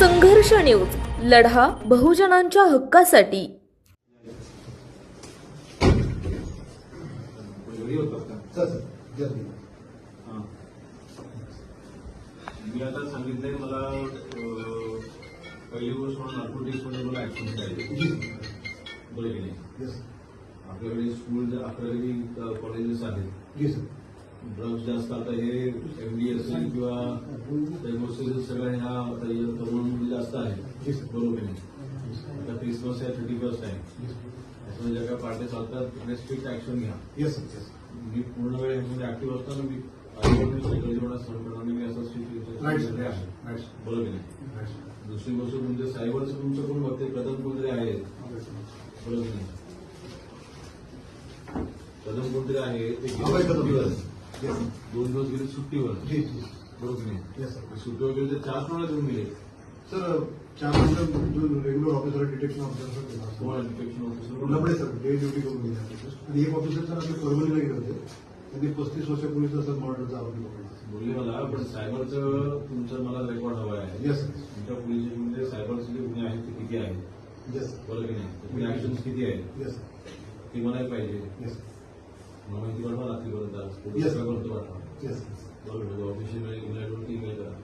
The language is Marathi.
संघर्ष न्यूज. लढा बहुजनांच्या हक्कासाठी. मी आता सांगितलंय मला पहिली गोष्ट म्हणून नार्कोटिक्समध्ये मला ऍक्शन करायचे बरं की नाही? आपल्याकडे स्कूल अकरावी कॉलेजेस आहेत. ड्रग्स जास्त आता हे एमडी असेल किंवा सगळ्या ह्या आता या तरुणांमध्ये जास्त आहे जी सर बरोबर की नाही आता क्रिसमस आहे थर्टी फर्स्ट आहे त्याच्यामुळे ज्या काय पार्ट्या चालतात स्ट्रिक्ट ऍक्शन घ्या येस सर येस मी पूर्ण वेळ ह्याच्यामध्ये ऍक्टिव्ह असताना मी आजूबाजूला सायकल जेवढा सहन करणार नाही, मी असं राईट सर स्थिती राईट आहे राईट बरोबर की नाही राईट दुसरी गोष्ट तुमच्या सायबरचं तुमचं कोण बघते कदम कोणतरी आहे बरोबर की नाही कदम कोणतरी आहे ते गेले अभय कदम सुट्टीवर. येस दोन दिवस गेले सुट्टीवर. जी जी. बरोबर की नाही? येस सर सुट्टीवर गेले तर चार कोणाला देऊन गेले सर चार नंतर जो regular officer detection officer Lapade officer sir day duty करून गेले आणि एक ऑफिसर सर आपले परभणीला गेले होते. त्यांनी पस्तीस वर्षापूर्वीचा सर मर्डरचा आरोपी पकडला. बोलले मला पण सायबरचं तुमचं मला रेकॉर्ड हवं आहे. येस सर तुमच्या पोलीस स्टेशनमध्ये सायबरचे जे गुन्हे आहेत ते किती आहेत? येस बरोबर की नाही? तुम्ही ऍक्शन्स किती आहेत? येस ती म्हणायला पाहिजे. येस मला माहिती पाठवा रात्रीपर्यंत. पोलीस पर्यंत पाठवा येस बरोबर ऑफिशियल ईमेलवरती ईमेल करा. येस